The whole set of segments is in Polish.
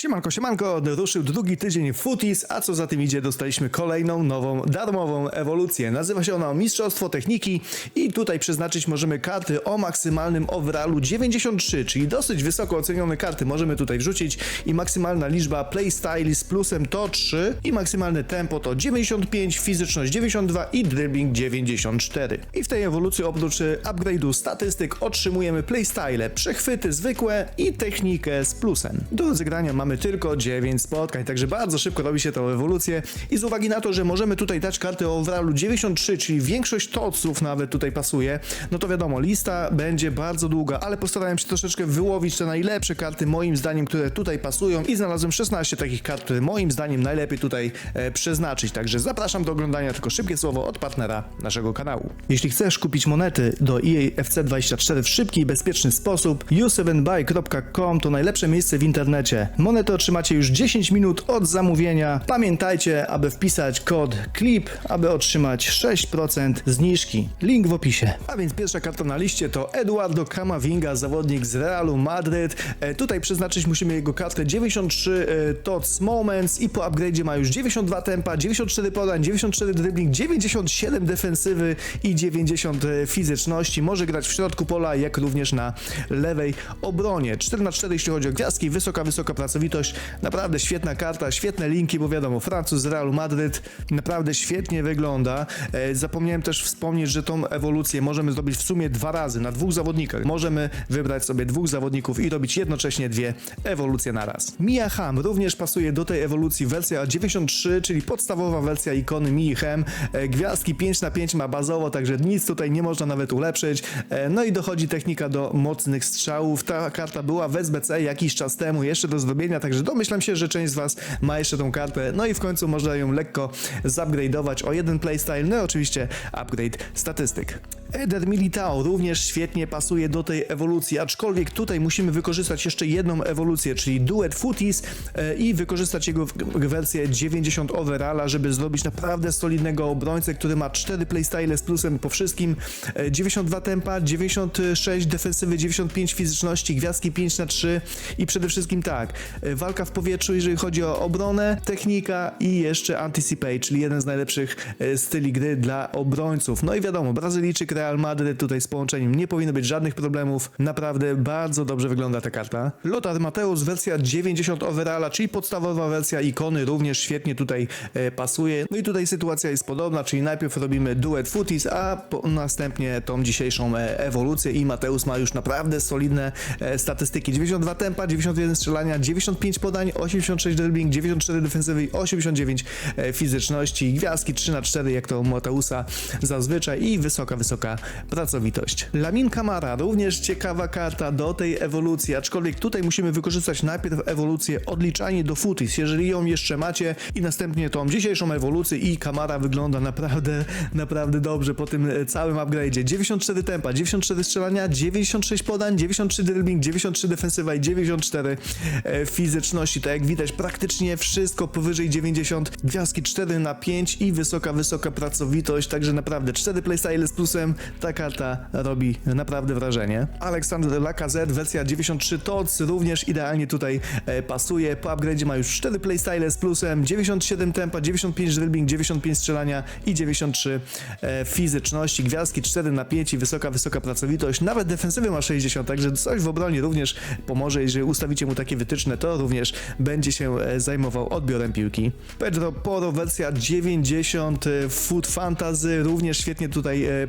Siemanko, siemanko, ruszył drugi tydzień Footies, a co za tym idzie, dostaliśmy kolejną nową, darmową ewolucję. Nazywa się ona Mistrzostwo Techniki i tutaj przeznaczyć możemy karty o maksymalnym overallu 93, czyli dosyć wysoko ocenione karty możemy tutaj wrzucić i maksymalna liczba playstyle z plusem to 3 i maksymalne tempo to 95, fizyczność 92 i dribbling 94. I w tej ewolucji oprócz e, upgrade'u statystyk otrzymujemy playstyle, przechwyty zwykłe i technikę z plusem. Do rozegrania mamy tylko 9 spotkań, także bardzo szybko robi się tą ewolucję i z uwagi na to, że możemy tutaj dać kartę o overallu 93, czyli większość toców nawet tutaj pasuje, no to wiadomo, lista będzie bardzo długa, ale postarałem się troszeczkę wyłowić te najlepsze karty moim zdaniem, które tutaj pasują. I znalazłem 16 takich kart, które moim zdaniem najlepiej tutaj e, przeznaczyć, także zapraszam do oglądania, tylko szybkie słowo od partnera naszego kanału. Jeśli chcesz kupić monety do EA FC24 w szybki i bezpieczny sposób, u7buy.com to najlepsze miejsce w internecie. Monety otrzymacie już 10 minut od zamówienia. Pamiętajcie, aby wpisać kod CLIP, aby otrzymać 6% zniżki. Link w opisie. A więc pierwsza karta na liście to Eduardo Camavinga, zawodnik z Realu Madryt. E, tutaj przeznaczyć musimy jego kartę 93 e, TOTS Moments i po upgrade'zie ma już 92 tempa, 94 podań, 94 dribbling, 97 defensywy i 90 fizyczności. Może grać w środku pola, jak również na lewej obronie. 4 na 4 jeśli chodzi o gwiazdki, wysoka, wysoka pracowitość. Naprawdę świetna karta, świetne linki, bo wiadomo, Francuz z Realu Madryt naprawdę świetnie wygląda. E, Zapomniałem też wspomnieć, że tą ewolucję możemy zrobić w sumie dwa razy, na dwóch zawodnikach. Możemy wybrać sobie dwóch zawodników i robić jednocześnie dwie ewolucje na raz. Mia Hamm również pasuje do tej ewolucji wersja 93, czyli podstawowa wersja ikony Mii Hamm. E, Gwiazdki 5 na 5 ma bazowo, także nic tutaj nie można nawet ulepszyć. E, No i dochodzi technika do mocnych strzałów. Ta karta była w SBC jakiś czas temu, jeszcze do zrobienia, także domyślam się, że część z Was ma jeszcze tą kartę. No i w końcu można ją lekko zupgrade'ować o jeden playstyle, no i oczywiście upgrade statystyk. Eder Militao również świetnie pasuje do tej ewolucji, aczkolwiek tutaj musimy wykorzystać jeszcze jedną ewolucję, czyli duet Footies e, i wykorzystać jego wersję 90 overalla, żeby zrobić naprawdę solidnego obrońcę, który ma 4 playstyle z plusem po wszystkim, e, 92 tempa, 96 defensywy, 95 fizyczności, gwiazdki 5 na 3 i przede wszystkim tak, e, walka w powietrzu, jeżeli chodzi o obronę, technika i jeszcze anticipate, czyli jeden z najlepszych e, styli gry dla obrońców. No i wiadomo, Brazylijczyk Real Madryt tutaj z połączeniem nie powinno być żadnych problemów. Naprawdę bardzo dobrze wygląda ta karta. Lothar Mateusz wersja 90 overalla, czyli podstawowa wersja ikony również świetnie tutaj e, pasuje. No i tutaj sytuacja jest podobna, czyli najpierw robimy duet footies, a po, następnie tą dzisiejszą e, ewolucję i Mateusz ma już naprawdę solidne e, statystyki. 92 tempa, 91 strzelania, 95 podań, 86 dribbling, 94 defensywy i 89 e, fizyczności. Gwiazdki 3 na 4 jak to Mateusa zazwyczaj i wysoka, wysoka pracowitość. Lamin Kamara, również ciekawa karta do tej ewolucji, aczkolwiek tutaj musimy wykorzystać najpierw ewolucję odliczanie do footies, jeżeli ją jeszcze macie i następnie tą dzisiejszą ewolucję i Kamara wygląda naprawdę, naprawdę dobrze po tym e, całym upgrade'zie. 94 tempa, 94 strzelania, 96 podań, 93 dribbling, 93 defensywa i 94 e, fizyczności. Tak jak widać, praktycznie wszystko powyżej 90, gwiazdki 4 na 5 i wysoka, wysoka pracowitość, także naprawdę 4 playstyle z plusem, ta karta robi naprawdę wrażenie. Aleksander Lacazette, wersja 93 TOC również idealnie tutaj e, pasuje. Po upgrade'zie ma już 4 playstyle z plusem, 97 tempa, 95 dribbling, 95 strzelania i 93 e, fizyczności. Gwiazdki 4 na 5 i wysoka, wysoka pracowitość. Nawet defensywy ma 60, także coś w obronie również pomoże. Jeżeli ustawicie mu takie wytyczne, to również będzie się e, zajmował odbiorem piłki. Pedro Poro, wersja 90 e, Food Fantasy również świetnie tutaj e,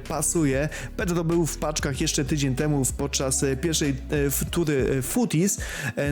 Pedro był w paczkach jeszcze tydzień temu podczas e, pierwszej e, tury e, Footies.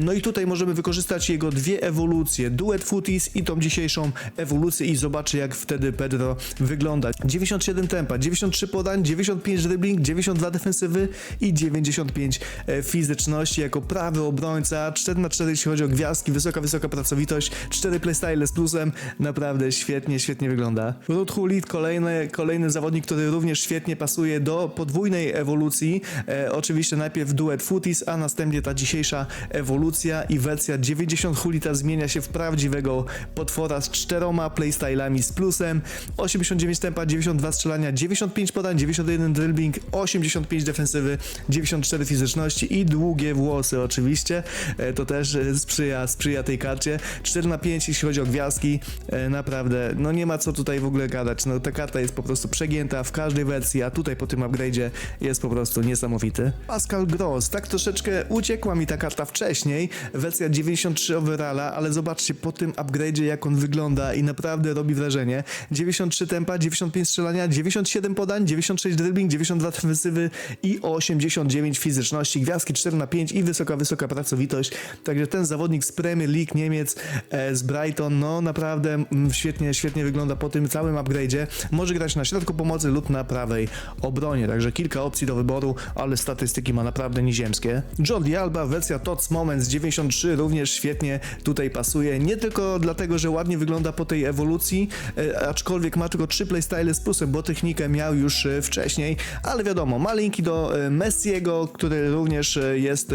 No i tutaj możemy wykorzystać jego dwie ewolucje, duet Footies i tą dzisiejszą ewolucję i zobaczy jak wtedy Pedro wygląda. 97 tempa, 93 podań, 95 dribbling, 92 defensywy i 95 e, fizyczności jako prawy obrońca, 4 na 4 jeśli chodzi o gwiazdki, wysoka, wysoka pracowitość, 4 playstyle z plusem, naprawdę świetnie, świetnie wygląda. Ruth Hulit, kolejny, kolejny zawodnik, który również świetnie pasuje do podwójnej ewolucji, e, oczywiście najpierw duet Footies, a następnie ta dzisiejsza ewolucja i wersja 90 Hulita zmienia się w prawdziwego potwora z czteroma playstylami z plusem, 89 tempa, 92 strzelania, 95 podań, 91 dribbling, 85 defensywy, 94 fizyczności i długie włosy oczywiście. E, To też e, sprzyja, sprzyja tej karcie. 4 na 5 jeśli chodzi o gwiazdki, e, naprawdę, no nie ma co tutaj w ogóle gadać. No ta karta jest po prostu przegięta w każdej wersji, a tutaj po tym upgrade'zie jest po prostu niesamowity. Pascal Gross, tak troszeczkę uciekła mi ta karta wcześniej, wersja 93 overalla, ale zobaczcie po tym upgrade'zie jak on wygląda i naprawdę robi wrażenie. 93 tempa, 95 strzelania, 97 podań, 96 dribbling, 92 defensywy i 89 fizyczności, gwiazdki 4 na 5 i wysoka, wysoka pracowitość. Także ten zawodnik z Premier League Niemiec, e, z Brighton, no naprawdę mm, świetnie, świetnie wygląda po tym całym upgrade'zie. Może grać na środku pomocy lub na prawej obronie, także kilka opcji do wyboru, ale statystyki ma naprawdę nieziemskie. Jordi Alba, wersja TOTS Moments 93 również świetnie tutaj pasuje, nie tylko dlatego, że ładnie wygląda po tej ewolucji, e, aczkolwiek ma tylko 3 playstyle z plusem, bo technikę miał już e, wcześniej, ale wiadomo, ma linki do e, Messiego, który również jest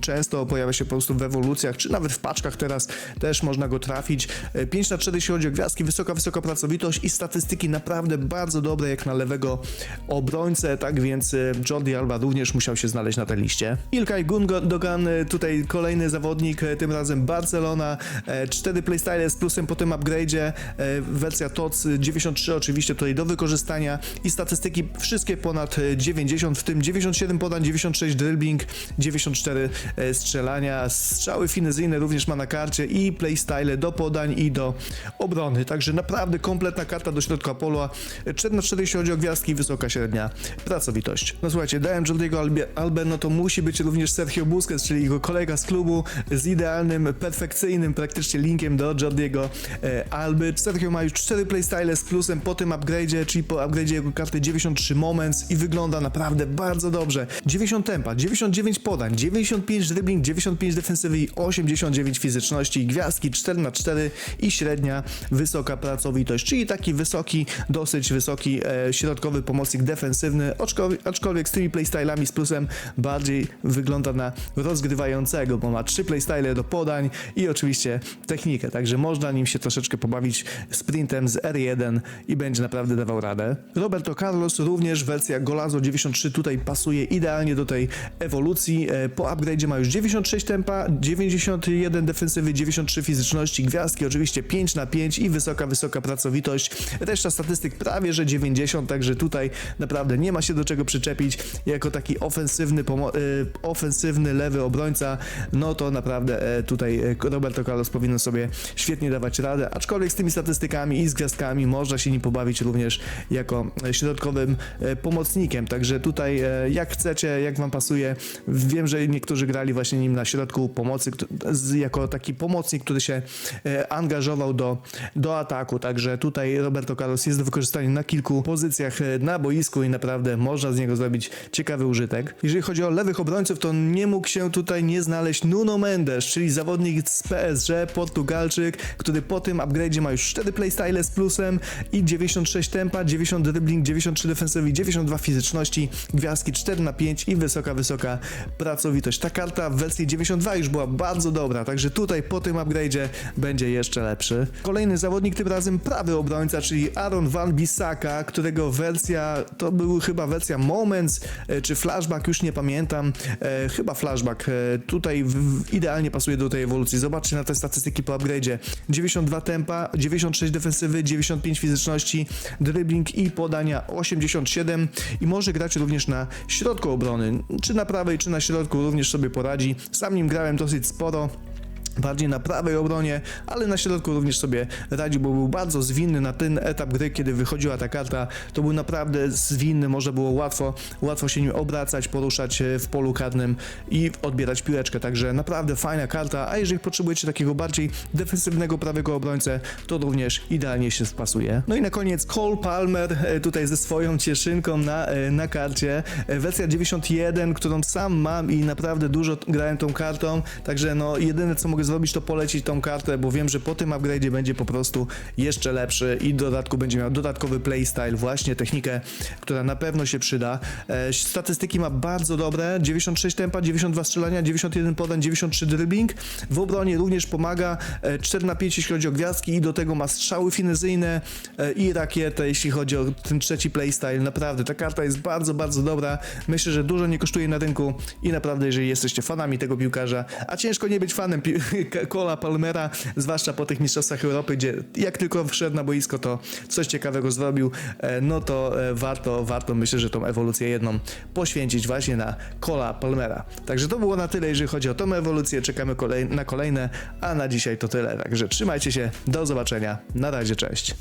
często, pojawia się po prostu w ewolucjach, czy nawet w paczkach teraz też można go trafić. E, 5 na 4 jeśli chodzi o gwiazdki, wysoka, wysoka pracowitość i statystyki naprawdę bardzo dobre jak na lewego obrońcę, tak więc e, Jordi Alba również musiał się znaleźć na tej liście. Ilkay Gundogan, e, tutaj kolejny zawodnik, e, tym razem Barcelona, 4 playstyle z plusem po tym upgrade'zie, wersja TOC 93 oczywiście tutaj do wykorzystania i statystyki wszystkie ponad e, 90, w tym 97 podań, 96 dribbling, 94 e, strzelania, strzały finezyjne również ma na karcie i playstyle do podań i do obrony, także naprawdę kompletna karta do środka pola, 4 na 4 jeśli chodzi o gwiazdki wysoka średnia pracowitość. No słuchajcie, dałem Jordiego Albie, Albę, no to musi być również Sergio Busquets, czyli jego kolega z klubu z idealnym, perfekcyjnym praktycznie linkiem do Jordiego e, Alby. Sergio ma już 4 playstyle z plusem po tym upgrade'zie, czyli po upgrade'zie jego karty 93 Moments i wygląda naprawdę bardzo dobrze. 90 tempa, 99 podań, 95 dribbling, 95 defensywy i 89 fizyczności, gwiazdki 4 na 4 i średnia wysoka pracowitość, czyli taki wysoki, dosyć wysoki e, środkowy pomocnik defensywny, aczkolwiek, z tymi playstylami z plusem bardziej wygląda na rozgrywającego, bo ma 3 playstyle do podań i oczywiście technikę, także można nim się troszeczkę pobawić sprintem z R1 i będzie naprawdę dawał radę. Roberto Carlos również wersja Golazo 93 tutaj pasuje idealnie do tej ewolucji. E, Po upgrade'zie ma już 96 tempa, 91 defensywy, 93 fizyczności, gwiazdki oczywiście 5 na 5 i wysoka, wysoka pracowitość. Reszta statystyk prawie, że 90, także tutaj naprawdę nie ma się do czego przyczepić. Jako taki ofensywny, e, ofensywny lewy obrońca, no to naprawdę e, tutaj e, Roberto Carlos powinno sobie świetnie dawać radę, aczkolwiek z tymi statystykami i z gwiazdkami można się nim pobawić również jako e, środkowym pomocnikiem, także tutaj jak chcecie, jak wam pasuje, wiem, że niektórzy grali właśnie nim na środku pomocy, jako taki pomocnik, który się angażował do, do ataku, także tutaj Roberto Carlos jest do wykorzystania na kilku pozycjach na boisku i naprawdę można z niego zrobić ciekawy użytek. Jeżeli chodzi o lewych obrońców, to nie mógł się tutaj nie znaleźć Nuno Mendes, czyli zawodnik z PSG, Portugalczyk, który po tym upgrade'zie ma już 4 playstyle z plusem i 96 tempa, 90 dribbling, 93 defensywy, 92 fizyczności, gwiazdki 4 na 5 i wysoka, wysoka pracowitość. Ta karta w wersji 92 już była bardzo dobra, także tutaj po tym upgrade'zie będzie jeszcze lepszy. Kolejny zawodnik, tym razem prawy obrońca, czyli Aaron Van Bissaka, którego wersja, to był chyba wersja Moments, e, czy Flashback, już nie pamiętam, e, chyba Flashback, e, tutaj w, idealnie pasuje do tej ewolucji. Zobaczcie na te statystyki po upgrade'zie. 92 tempa, 96 defensywy, 95 fizyczności, dribbling i podania 87 i może grać również na środku obrony, czy na prawej, czy na środku również sobie poradzi. Sam nim grałem dosyć sporo bardziej na prawej obronie, ale na środku również sobie radził, bo był bardzo zwinny na ten etap gry, kiedy wychodziła ta karta, to był naprawdę zwinny, można było łatwo, łatwo się nim obracać, poruszać e, w polu karnym i odbierać piłeczkę, także naprawdę fajna karta, a jeżeli potrzebujecie takiego bardziej defensywnego prawego obrońcę, to również idealnie się spasuje. No i na koniec Cole Palmer e, tutaj ze swoją cieszynką na, e, na karcie, wersja 91, którą sam mam i naprawdę dużo grałem tą kartą, także no jedyne co mogę zrobić to polecić tą kartę, bo wiem, że po tym upgrade'zie będzie po prostu jeszcze lepszy i w dodatku będzie miał dodatkowy playstyle, właśnie technikę, która na pewno się przyda. E, statystyki ma bardzo dobre, 96 tempa, 92 strzelania, 91 podań, 93 dribbling. W obronie również pomaga, e, 4 na 5 jeśli chodzi o gwiazdki i do tego ma strzały finezyjne e, i rakietę jeśli chodzi o ten trzeci playstyle. Naprawdę, ta karta jest bardzo, bardzo dobra. Myślę, że dużo nie kosztuje na rynku i naprawdę, jeżeli jesteście fanami tego piłkarza, a ciężko nie być fanem pi Kola Palmera, zwłaszcza po tych mistrzostwach Europy, gdzie jak tylko wszedł na boisko, to coś ciekawego zrobił, e, no to e, warto, warto myślę, że tą ewolucję jedną poświęcić właśnie na Kola Palmera. Także to było na tyle, jeżeli chodzi o tą ewolucję. Czekamy kolej, na kolejne, a na dzisiaj to tyle. Także trzymajcie się, do zobaczenia. Na razie, cześć.